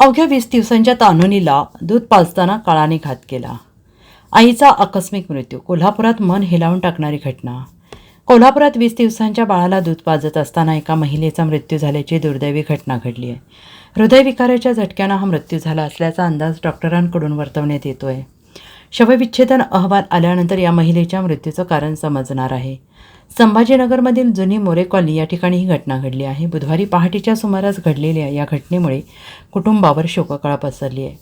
अवघ्या वीस दिवसांच्या तान्हुनीला दूध पाजताना काळाने घात केला. आईचा आकस्मिक मृत्यू कोल्हापुरात मन हेलावून टाकणारी घटना. कोल्हापुरात वीस दिवसांच्या बाळाला दूध पाजत असताना एका महिलेचा मृत्यू झाल्याची दुर्दैवी घटना घडली आहे. हृदयविकाराच्या झटक्यानं हा मृत्यू झाला असल्याचा अंदाज डॉक्टरांकडून वर्तवण्यात येतो आहे शवविच्छेदन अहवाल आल्यानंतर या महिलेच्या मृत्यूचं कारण समजणार आहे. संभाजीनगरमधील जुनी मोरे कॉलनी या ठिकाणी ही घटना घडली आहे. बुधवारी पहाटेच्या सुमारास घडलेल्या या घटनेमुळे कुटुंबावर शोककळा पसरली आहे.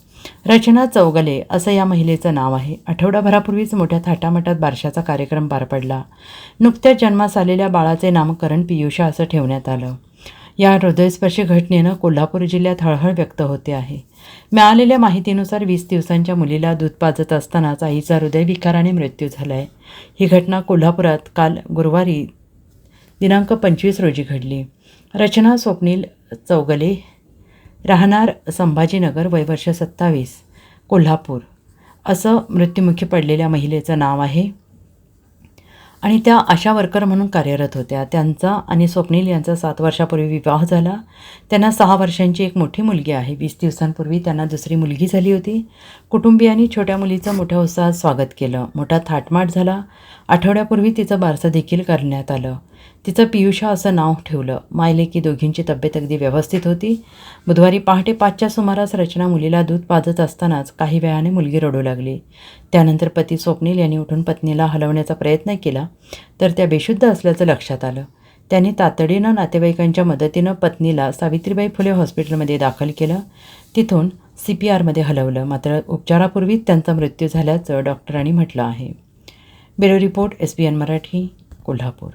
रचना चौगले असं या महिलेचं नाव आहे. आठवडाभरापूर्वीच मोठ्या थाटामाटात बारशाचा कार्यक्रम पार पडला. नुकत्याच जन्मास आलेल्या बाळाचे नामकरण पियुषा असं ठेवण्यात आलं. या हृदयस्पर्शी घटनेनं कोल्हापूर जिल्ह्यात हळहळ व्यक्त होते आहे. मिळालेल्या माहितीनुसार वीस दिवसांच्या मुलीला दूध पाजत असतानाच आईचा हृदयविकाराने मृत्यू झाला आहे ही घटना कोल्हापुरात काल गुरुवारी दिनांक पंचवीस रोजी घडली. रचना स्वप्नील चौगले राहणार संभाजीनगर वयवर्ष सत्तावीस कोल्हापूर. असं मृत्युमुखी पडलेल्या महिलेचं नाव आहे. आणि त्या आशा वर्कर म्हणून कार्यरत होत्या. त्यांचा आणि स्वप्नील यांचा सात वर्षापूर्वी विवाह झाला. त्यांना सहा वर्षांची एक मोठी मुलगी आहे. वीस दिवसांपूर्वी त्यांना दुसरी मुलगी झाली होती. कुटुंबियांनी छोट्या मुलीचं मोठ्या उत्साहात स्वागत केलं. मोठा थाटमाट झाला. आठवड्यापूर्वी तिचं बारसं देखील करण्यात आलं. तिचं पियुषा असं नाव ठेवलं. मायलेकी दोघींची तब्येत अगदी व्यवस्थित होती. बुधवारी पहाटे पाचच्या सुमारास रचना मुलीला दूध पाजत असतानाच काही वेळाने मुलगी रडू लागली. त्यानंतर पती स्वप्नील यांनी उठून पत्नीला हलवण्याचा प्रयत्न केला तर त्या बेशुद्ध असल्याचं लक्षात आलं. त्यांनी तातडीनं नातेवाईकांच्या मदतीनं पत्नीला सावित्रीबाई फुले हॉस्पिटलमध्ये दाखल केलं. तिथून सी पी आरमध्ये हलवलं. मात्र उपचारापूर्वीच त्यांचा मृत्यू झाल्याचं डॉक्टरांनी म्हटलं आहे. Bureau report S B N Marathi Kolhapur.